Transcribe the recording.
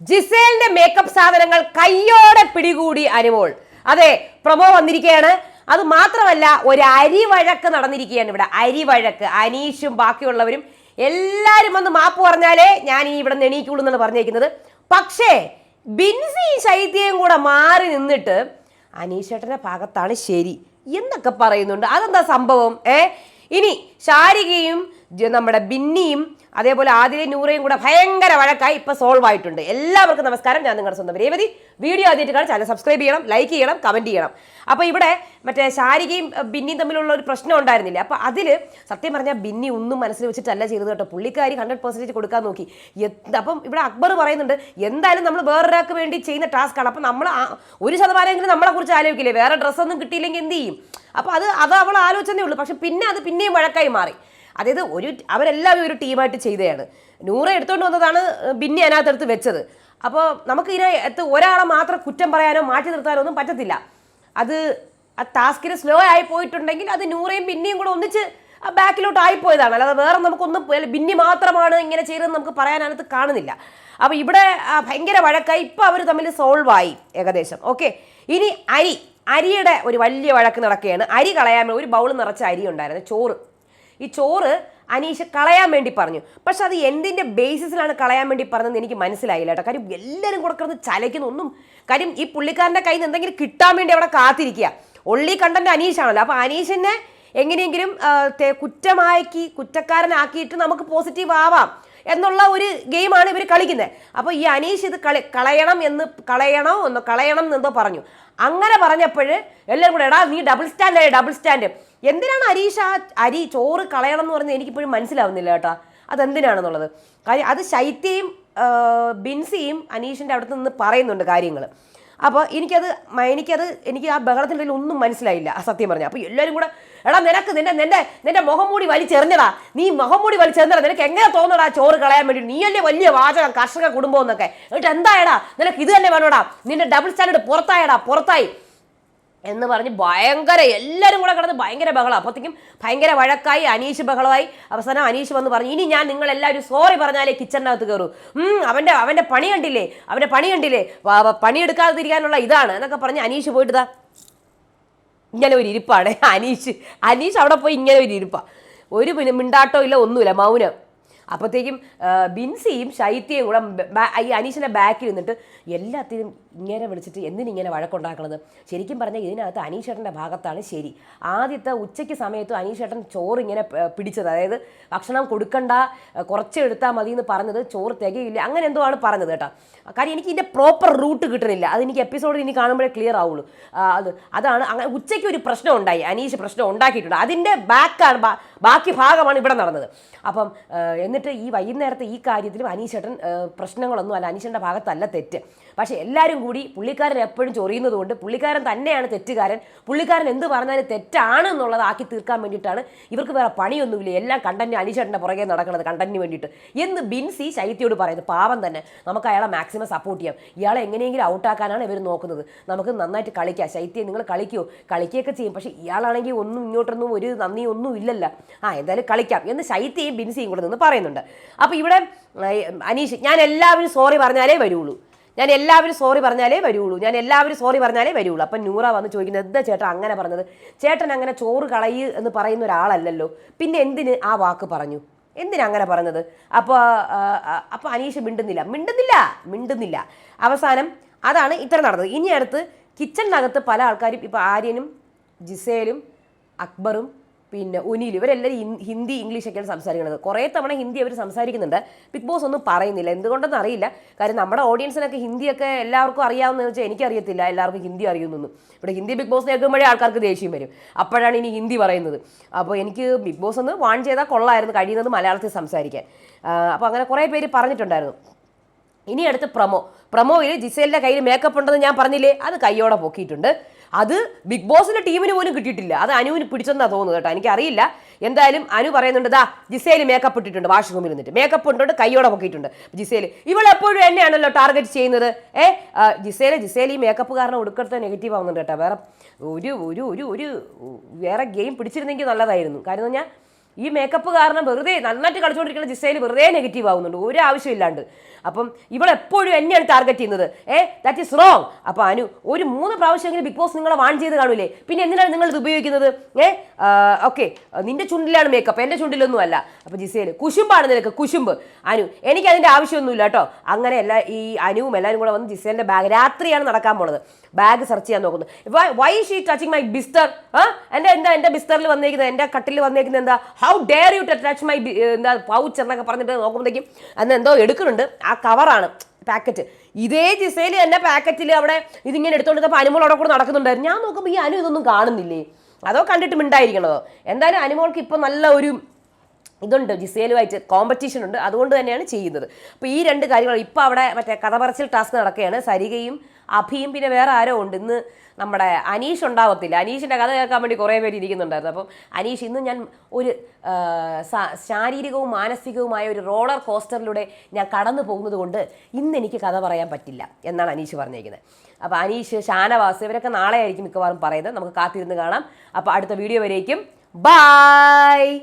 ജിസേലിന്റെ makeup സാധനങ്ങൾ കയ്യോടെ പിടികൂടി അനുമോൾ. അതെ പ്രമോ വന്നിരിക്കുകയാണ്. അത് മാത്രമല്ല ഒരു അരിവഴക്ക് നടന്നിരിക്കുകയാണ് ഇവിടെ. അരിവഴക്ക് അനീഷും ബാക്കിയുള്ളവരും എല്ലാവരും വന്ന് മാപ്പ് പറഞ്ഞാലേ ഞാൻ ഈ ഇവിടെ നെണീക്കുള്ളൂ എന്നാണ് പറഞ്ഞേക്കുന്നത്. പക്ഷേ ബിൻസി ശൈത്യയും കൂടെ മാറി നിന്നിട്ട് അനീഷേട്ടന്റെ ഭാഗത്താണ് ശരി എന്നൊക്കെ പറയുന്നുണ്ട്. അതെന്താ സംഭവം? ഏ? ഇനി ശാരികയും നമ്മുടെ ബിന്നിയും അതേപോലെ ആദ്യം നൂറയും കൂടെ ഭയങ്കര വഴക്കായി ഇപ്പൊ സോൾവ് ആയിട്ടുണ്ട്. എല്ലാവർക്കും നമസ്കാരം. ഞാൻ നിങ്ങളുടെ സ്വന്തം രേവതി. വീഡിയോ ആദ്യമായിട്ട് കാണാൻ ചാനൽ സബ്സ്ക്രൈബ് ചെയ്യണം ലൈക്ക് ചെയ്യണം കമന്റ് ചെയ്യണം. അപ്പൊ ഇവിടെ മറ്റേ ശാരികയും ബിന്നിയും തമ്മിലുള്ള ഒരു പ്രശ്നം ഉണ്ടായിരുന്നില്ല. അപ്പൊ അതിൽ സത്യം പറഞ്ഞാൽ ബിന്നി ഒന്നും മനസ്സിൽ വെച്ചിട്ടല്ല ചെയ്തത് കേട്ടോ. പുള്ളിക്കാരി ഹൺഡ്രഡ് പെർസെന്റേജ് കൊടുക്കാൻ നോക്കി. അപ്പം ഇവിടെ അക്ബർ പറയുന്നുണ്ട് എന്തായാലും നമ്മൾ വേറൊരാൾക്ക് വേണ്ടി ചെയ്യുന്ന ടാസ്ക് ആണ്. അപ്പൊ നമ്മൾ ഒരു ശതമാനമെങ്കിലും നമ്മളെ കുറിച്ച് ആലോചിക്കില്ലേ? വേറെ ഡ്രസ്സൊന്നും കിട്ടിയില്ലെങ്കിൽ എന്ത് ചെയ്യും? അപ്പൊ അത് അത് അവൾ ആലോചനേ ഉള്ളൂ. പക്ഷെ പിന്നെ അത് പിന്നെയും വഴക്കായി മാറി. അതായത് ഒരു അവരെല്ലാവരും ഒരു ടീമായിട്ട് ചെയ്തതാണ് നൂറ് എടുത്തുകൊണ്ട് വന്നതാണ് ബിന്നി അതിനകത്തെടുത്ത് വെച്ചത്. അപ്പോൾ നമുക്ക് ഇതിനകത്ത് ഒരാളെ മാത്രം കുറ്റം പറയാനോ മാറ്റി നിർത്താനോ ഒന്നും പറ്റത്തില്ല. അത് ആ ടാസ്കിന് സ്ലോ ആയി പോയിട്ടുണ്ടെങ്കിൽ അത് നൂറയും ബിന്നിയും കൂടെ ഒന്നിച്ച് ആ ബാക്കിലോട്ട് ആയിപ്പോയതാണ്. അല്ലാതെ വേറെ നമുക്കൊന്നും ബിന്നി മാത്രമാണ് ഇങ്ങനെ ചെയ്തതെന്ന് നമുക്ക് പറയാനകത്ത് കാണുന്നില്ല. അപ്പോൾ ഇവിടെ ഭയങ്കര വഴക്കായി ഇപ്പോൾ അവർ തമ്മിൽ സോൾവ് ആയി ഏകദേശം. ഓക്കെ ഇനി അരി അരിയുടെ ഒരു വലിയ വഴക്ക് നടക്കുകയാണ്. അരി കളയാൻ ഒരു ബൗൾ നിറച്ച അരി ഉണ്ടായിരുന്നു ചോറ്. ഈ ചോറ് അനീഷ് കളയാൻ വേണ്ടി പറഞ്ഞു. പക്ഷെ അത് എന്തിന്റെ ബേസിസിലാണ് കളയാൻ വേണ്ടി പറഞ്ഞതെന്ന് എനിക്ക് മനസ്സിലായില്ല കേട്ടോ. കാര്യം എല്ലാവരും കൂടെ കിടന്ന് ചലയ്ക്കുന്ന ഒന്നും കാര്യം ഈ പുള്ളിക്കാരന്റെ കയ്യിൽ നിന്ന് എന്തെങ്കിലും കിട്ടാൻ വേണ്ടി അവിടെ കാത്തിരിക്കുക. ഒള്ളി കണ്ടന്റ് അനീഷാണല്ലോ. അപ്പോൾ അനീഷിനെ എങ്ങനെയെങ്കിലും കുറ്റമാക്കി കുറ്റക്കാരനാക്കിയിട്ട് നമുക്ക് പോസിറ്റീവ് ആവാം. എന്നുള്ള ഒരു ഗെയിമാണ് ഇവർ കളിക്കുന്നത്. അപ്പോൾ ഈ അനീഷ് ഇത് കളി കളയണം എന്ന് കളയണോ എന്ന് കളയണം എന്നെന്തോ പറഞ്ഞു. അങ്ങനെ പറഞ്ഞപ്പോൾ എല്ലാവരും കൂടെ എടാ നീ ഡബിൾ സ്റ്റാൻഡ് ഡബിൾ സ്റ്റാൻഡ് എന്തിനാണ് അരീഷ അരി ചോറ് കളയണം എന്ന് പറഞ്ഞത് എനിക്കിപ്പോഴും മനസ്സിലാവുന്നില്ല കേട്ടോ. അതെന്തിനാണെന്നുള്ളത്? കാര്യം അത് ശൈത്യയും ബിൻസിയും അനീഷിന്റെ അടുത്ത് നിന്ന് പറയുന്നുണ്ട് കാര്യങ്ങൾ അപ്പോൾ എനിക്കത് എനിക്കത് എനിക്ക് ആ ബഹളത്തിന്റെ ഇടയിൽ ഒന്നും മനസ്സിലായില്ല ആ സത്യം പറഞ്ഞു. അപ്പോൾ എല്ലാവരും കൂടെ എടാ നിനക്ക് നിന്റെ നിന്റെ നിന്റെ മുഖം മൂടി വലിച്ചെറിഞ്ഞടാ നീ മുഖം മൂടി വലിച്ചെറിഞ്ഞടാ നിനക്ക് എങ്ങനെ തോന്നടാ ചോറ് കളയാൻ വേണ്ടി നീയല്ലേ വലിയ വാചകം കർഷക കുടുംബം എന്നൊക്കെ. എന്നിട്ട് എന്തായടാ? നിനക്ക് ഇത് തന്നെ വേണോടാ. നിന്റെ ഡബിൾ സ്റ്റാൻഡേർഡ് പുറത്തായടാ പുറത്തായി. എന്ന് പറഞ്ഞ് ഭയങ്കര എല്ലാവരും കൂടെ കിടന്ന് ഭയങ്കര ബഹളം. അപ്പോഴത്തേക്കും ഭയങ്കര വഴക്കായി അനീഷ് ബഹളമായി. അവസാനം അനീഷ് വന്ന് പറഞ്ഞു ഇനി ഞാൻ നിങ്ങൾ എല്ലാവരും സോറി പറഞ്ഞാലേ കിച്ചണിനകത്ത് കയറൂ അവന്റെ അവന്റെ പണി കണ്ടില്ലേ? അവന്റെ പണി കണ്ടില്ലേ? പണിയെടുക്കാതിരിക്കാനുള്ള ഇതാണ്. എന്നൊക്കെ പറഞ്ഞ് അനീഷ് പോയിട്ട് ദാ ഇങ്ങനെ ഒരു ഇരിപ്പാണ്. അനീഷ് അനീഷ് അവിടെ പോയി ഇങ്ങനെ ഒരു ഇരിപ്പാണ് ഒരു മിണ്ടാട്ടോ ഇല്ല ഒന്നുമില്ല. മൗനം. അപ്പോഴത്തേക്കും ബിൻസിയും ശൈത്യയും കൂടെ ഈ അനീഷിന്റെ ബാക്കിൽ നിന്നിട്ട് എല്ലാത്തിനും ഇങ്ങനെ വിളിച്ചിട്ട് എന്തിനിങ്ങനെ വഴക്കുണ്ടാക്കണത്? ശരിക്കും പറഞ്ഞാൽ ഇതിനകത്ത് അനീഷേട്ടന്റെ ഭാഗത്താണ് ശരി. ആദ്യത്തെ ഉച്ചയ്ക്ക് സമയത്ത് അനീഷേട്ടൻ ചോറ് ഇങ്ങനെ പിടിച്ചത്. അതായത് ഭക്ഷണം കൊടുക്കണ്ട കുറച്ച് എടുത്താൽ മതി എന്ന് പറഞ്ഞത് ചോറ് തികയില്ല അങ്ങനെ എന്തോ ആണ് പറഞ്ഞത് കേട്ടോ. കാര്യം എനിക്ക് ഇതിന്റെ പ്രോപ്പർ റൂട്ട് കിട്ടണില്ല. അതെനിക്ക് എപ്പിസോഡിൽ ഇനി കാണുമ്പോഴേ ക്ലിയർ ആവുള്ളൂ. അത് അതാണ് അങ്ങനെ ഉച്ചയ്ക്ക് ഒരു പ്രശ്നം ഉണ്ടായി. അനീഷ് പ്രശ്നം ഉണ്ടാക്കിയിട്ടുണ്ട്. അതിന്റെ ബാക്കാണ് ബാക്കി ഭാഗമാണ് ഇവിടെ നടന്നത്. അപ്പം ആ, എന്നിട്ട് ഈ വൈകുന്നേരത്തെ ഈ കാര്യത്തിലും അനീശേട്ടൻ പ്രശ്നങ്ങളൊന്നും അല്ല അനീഷന്റെ ഭാഗത്തല്ല തെറ്റ്. പക്ഷേ എല്ലാവരും കൂടി പുള്ളിക്കാരൻ എപ്പോഴും ചൊറിയുന്നതുകൊണ്ട് പുള്ളിക്കാരൻ തന്നെയാണ് തെറ്റുകാരൻ. പുള്ളിക്കാരൻ എന്ത് പറഞ്ഞാലും തെറ്റാണ് എന്നുള്ളത് ആക്കി തീർക്കാൻ വേണ്ടിയിട്ടാണ് ഇവർക്ക് വേറെ പണിയൊന്നുമില്ല. എല്ലാം കണ്ടന്റ് അനീശേട്ടന്റെ പുറകെ നടക്കുന്നത് കണ്ടന്റിന് വേണ്ടിയിട്ട്. എന്ന് ബിൻസി ശൈത്യോട് പറയുന്നത് പാവം തന്നെ. നമുക്ക് അയാളെ മാക്സിമം സപ്പോർട്ട് ചെയ്യാം. ഇയാളെ എങ്ങനെയെങ്കിലും ഔട്ടാക്കാനാണ് ഇവർ നോക്കുന്നത്. നമുക്ക് നന്നായിട്ട് കളിക്കാം. ശൈത്യം നിങ്ങൾ കളിക്കുമോ കളിക്കുകയൊക്കെ ചെയ്യും. പക്ഷേ ഇയാളാണെങ്കിൽ ഒന്നും ഇങ്ങോട്ടൊന്നും ഒരു നന്ദിയൊന്നും ഇല്ലല്ല. ആ എന്തായാലും കളിക്കാം. എന്ന് ശൈത്യയും ബിൻസിയും കൂടെ നിന്ന് പറയുന്നുണ്ട്. അപ്പോൾ ഇവിടെ അനീഷ് ഞാൻ എല്ലാവരും സോറി പറഞ്ഞാലേ വരുള്ളൂ. ഞാൻ എല്ലാവരും സോറി പറഞ്ഞാലേ വരുള്ളൂ. ഞാൻ എല്ലാവരും സോറി പറഞ്ഞാലേ വരുള്ളൂ. അപ്പം നൂറ വന്ന് ചോദിക്കുന്നത് എന്താ ചേട്ടൻ അങ്ങനെ പറഞ്ഞത്? ചേട്ടൻ അങ്ങനെ ചോറ് കളയു എന്ന് പറയുന്ന ഒരാളല്ലല്ലോ. പിന്നെ എന്തിന് ആ വാക്ക് പറഞ്ഞു? എന്തിനാ അങ്ങനെ പറഞ്ഞത്? അപ്പോൾ അപ്പോൾ അനീഷ് മിണ്ടുന്നില്ല. മിണ്ടുന്നില്ല. മിണ്ടുന്നില്ല. അവസാനം അതാണ് ഇത്ര നടന്നത്. ഇനി അടുത്ത് കിച്ചണിനകത്ത് പല ആൾക്കാരും ഇപ്പോൾ ആര്യനും ജിസേലും അക്ബറും പിന്നെ ഉനിലും ഇവരെല്ലാവരും ഹിന്ദി ഇംഗ്ലീഷൊക്കെയാണ് സംസാരിക്കുന്നത്. കുറേ തവണ ഹിന്ദി അവർ സംസാരിക്കുന്നുണ്ട്. ബിഗ് ബോസ് ഒന്നും പറയുന്നില്ല. എന്തുകൊണ്ടെന്ന് അറിയില്ല. കാര്യം നമ്മുടെ ഓഡിയൻസിനൊക്കെ ഹിന്ദിയൊക്കെ എല്ലാവർക്കും അറിയാവുന്നതെന്ന് വെച്ചാൽ എനിക്കറിയത്തില്ല. എല്ലാവർക്കും ഹിന്ദി അറിയുന്നൊന്നും ഇവിടെ ഹിന്ദി ബിഗ് ബോസ് കേൾക്കുമ്പോഴേ ആൾക്കാർക്ക് ദേഷ്യം വരും. അപ്പോഴാണ് ഇനി ഹിന്ദി പറയുന്നത്. അപ്പോൾ എനിക്ക് ബിഗ് ബോസ് ഒന്ന് വാൺ ചെയ്താൽ കൊള്ളായിരുന്നു. കഴിയുന്നത് മലയാളത്തിൽ സംസാരിക്കാൻ. അപ്പോൾ അങ്ങനെ കുറേ പേര് പറഞ്ഞിട്ടുണ്ടായിരുന്നു. ഇനി അടുത്ത് പ്രമോ. പ്രമോയിൽ ജിസേലിന്റെ കയ്യിൽ മേക്കപ്പ് ഉണ്ടെന്ന് ഞാൻ പറഞ്ഞില്ലേ? അത് കൈയോടെ പൊക്കിയിട്ടുണ്ട്. അത് ബിഗ് ബോസിന്റെ ടീമിന് പോലും കിട്ടിയിട്ടില്ല. അത് അനുവിന് പിടിച്ചെന്നാ തോന്നുന്നത് കേട്ടോ. എനിക്കറിയില്ല. എന്തായാലും അനു പറയുന്നുണ്ട് ദാ ജിസേൽ മേക്കപ്പ് ഇട്ടിട്ടുണ്ട്. വാഷ്റൂമിൽ നിന്നിട്ട്. മേക്കപ്പ് ഉണ്ടോണ്ട് കൈയോടെ പൊക്കിയിട്ടുണ്ട്. ജിസേൽ ഇവൾ എപ്പോഴും എന്നെയാണല്ലോ ടാർഗറ്റ് ചെയ്യുന്നത്. ഏ ജിസേൽ ജിസേൽ ഈ മേക്കപ്പ് കാരണം ഉടുക്കടുത്ത നെഗറ്റീവ് ആവുന്നുണ്ട് കേട്ടോ. വേറെ ഒരു ഒരു ഒരു ഒരു വേറെ ഗെയിം പിടിച്ചിരുന്നെങ്കിൽ നല്ലതായിരുന്നു. കാരണം ഞാൻ ഈ മേക്കപ്പ് കാരണം വെറുതെ നന്നായിട്ട് കളിച്ചുകൊണ്ടിരിക്കുന്ന ജിസയിൽ വെറുതെ നെഗറ്റീവ് ആവുന്നുണ്ട്. ഒരു ആവശ്യമില്ലാണ്ട്. അപ്പം ഇവളെപ്പോഴും എന്നെയാണ് ടാർഗറ്റ് ചെയ്യുന്നത്. ഏ ദാറ്റ് ഈസ് റോങ് അപ്പൊ അനു ഒരു മൂന്ന് പ്രാവശ്യമെങ്കിലും ബിഗ് ബോസ് നിങ്ങളെ വാൺ ചെയ്ത് കാണൂലേ? പിന്നെ എന്തിനാണ് നിങ്ങൾ ഇത് ഉപയോഗിക്കുന്നത്? ഏ ഓക്കെ നിന്റെ ചുണ്ടിലാണ് മേക്കപ്പ് എന്റെ ചുണ്ടിലൊന്നും അല്ല. അപ്പൊ ജിസേൽ കുശുമ്പാണ് നിനക്ക് കുശുമ്പ്. അനു എനിക്ക് അതിന്റെ ആവശ്യമൊന്നുമില്ല കേട്ടോ. അങ്ങനെ എല്ലാ ഈ അനുവും എല്ലാവരും കൂടെ വന്ന് ജിസേലിന്റെ ബാഗ് രാത്രിയാണ് നടക്കാൻ പോണത്. ബാഗ് സെർച്ച് ചെയ്യാൻ നോക്കുന്നത് വൈ ഷീ ടച്ചിങ് മൈ ബിസ്റ്റർ ആ എന്റെ എന്താ എന്റെ ബിസ്റ്ററിൽ വന്നേക്കുന്നത്? എന്റെ കട്ടിൽ വന്നേക്കുന്നത് എന്താ? How dare you touch my എന്താ പൗച്ച് എന്നൊക്കെ പറഞ്ഞിട്ട് നോക്കുമ്പോഴത്തേക്കും അന്ന് എന്തോ എടുക്കുന്നുണ്ട്. ആ കവറാണ് പാക്കറ്റ് ഇതേ ജിസയിൽ തന്നെ പാക്കറ്റിൽ അവിടെ ഇതിങ്ങനെ എടുത്തോണ്ടിരുന്നപ്പോൾ അനുമോൾ അവിടെ കൂടെ നടക്കുന്നുണ്ടായിരുന്നു. ഞാൻ നോക്കുമ്പോൾ ഈ അനു ഇതൊന്നും കാണുന്നില്ലേ? അതോ കണ്ടിട്ട് മിണ്ടായിരിക്കണതോ? എന്തായാലും അനിമോൾക്ക് ഇപ്പോൾ നല്ല ഒരു ഇതുണ്ട് ജിസേലുമായിട്ട് കോമ്പറ്റീഷൻ ഉണ്ട്. അതുകൊണ്ട് തന്നെയാണ് ചെയ്യുന്നത്. അപ്പോൾ ഈ രണ്ട് കാര്യങ്ങൾ ഇപ്പോൾ അവിടെ മറ്റേ കഥ പറച്ചിൽ ടാസ്ക് നടക്കുകയാണ്. സരികയും അഭിയും പിന്നെ വേറെ ആരോ ഉണ്ട്. ഇന്ന് നമ്മുടെ അനീഷ് ഉണ്ടാവത്തില്ല. അനീഷിന്റെ കഥ കേൾക്കാൻ വേണ്ടി കുറേ പേര് ഇരിക്കുന്നുണ്ടായിരുന്നു. അപ്പം അനീഷ് ഇന്ന് ഞാൻ ഒരു ശാരീരികവും മാനസികവുമായ ഒരു റോളർ കോസ്റ്ററിലൂടെ ഞാൻ കടന്നു പോകുന്നത് കൊണ്ട് ഇന്ന് എനിക്ക് കഥ പറയാൻ പറ്റില്ല എന്നാണ് അനീഷ് പറഞ്ഞിരിക്കുന്നത് അപ്പോൾ അനീഷ് ഷാനവാസ് ഇവരൊക്കെ നാളെ ആയിരിക്കും മിക്കവാറും പറയുന്നത്. നമുക്ക് കാത്തിരുന്ന് കാണാം. അപ്പോൾ അടുത്ത വീഡിയോ വരേക്കും. ബൈ!